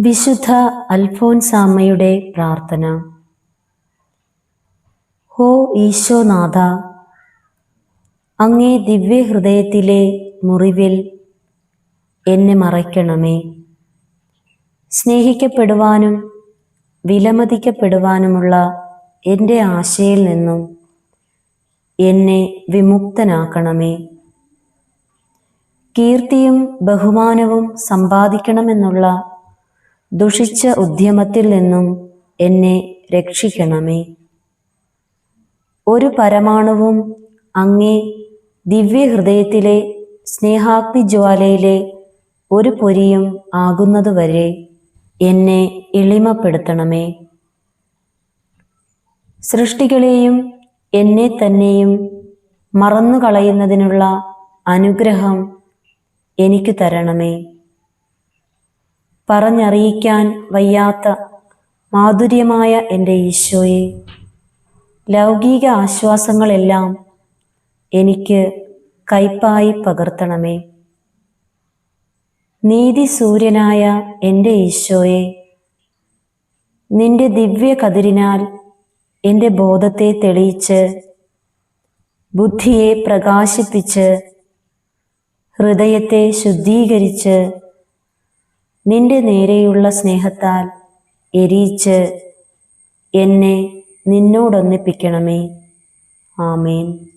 വിശുദ്ധ അൽഫോൻസാമ്മയുടെ പ്രാർത്ഥന. ഹോ ഈശോനാഥ അങ്ങേ ദിവ്യഹൃദയത്തിലെ മുറിവിൽ എന്നെ മറയ്ക്കണമേ. സ്നേഹിക്കപ്പെടുവാനും വിലമതിക്കപ്പെടുവാനുമുള്ള എന്റെ ആശയിൽ നിന്നും എന്നെ വിമുക്തനാക്കണമേ. കീർത്തിയും ബഹുമാനവും സമ്പാദിക്കണമെന്നുള്ള ദുഷിച്ച ഉദ്യമത്തിൽ നിന്നും എന്നെ രക്ഷിക്കണമേ. ഒരു പരമാണുവും അങ്ങേ ദിവ്യഹൃദയത്തിലെ സ്നേഹാഗ്നി ജ്വാലയിലെ ഒരു പൊരിയും ആകുന്നതുവരെ എന്നെ എളിമപ്പെടുത്തണമേ. സൃഷ്ടികളെയും എന്നെ തന്നെയും മറന്നു കളയുന്നതിനുള്ള അനുഗ്രഹം എനിക്ക് തരണമേ. പറഞ്ഞറിയിക്കാൻ വയ്യാത്ത മാധുര്യമായ എന്റെ ഈശോയെ ലൗകിക ആശ്വാസങ്ങളെല്ലാം എനിക്ക് കൈപ്പായി പകർത്തണമേ. നീതി സൂര്യനായ എന്റെ ഈശോയെ നിന്റെ ദിവ്യ കതിരിനാൽ എന്റെ ബോധത്തെ തെളിയിച്ച് ബുദ്ധിയെ പ്രകാശിപ്പിച്ച് ഹൃദയത്തെ ശുദ്ധീകരിച്ച് നിന്റെ നേരെയുള്ള സ്നേഹത്താൽ എരിയിച്ച് എന്നെ നിന്നോടൊന്നിപ്പിക്കണമേ. ആമേൻ.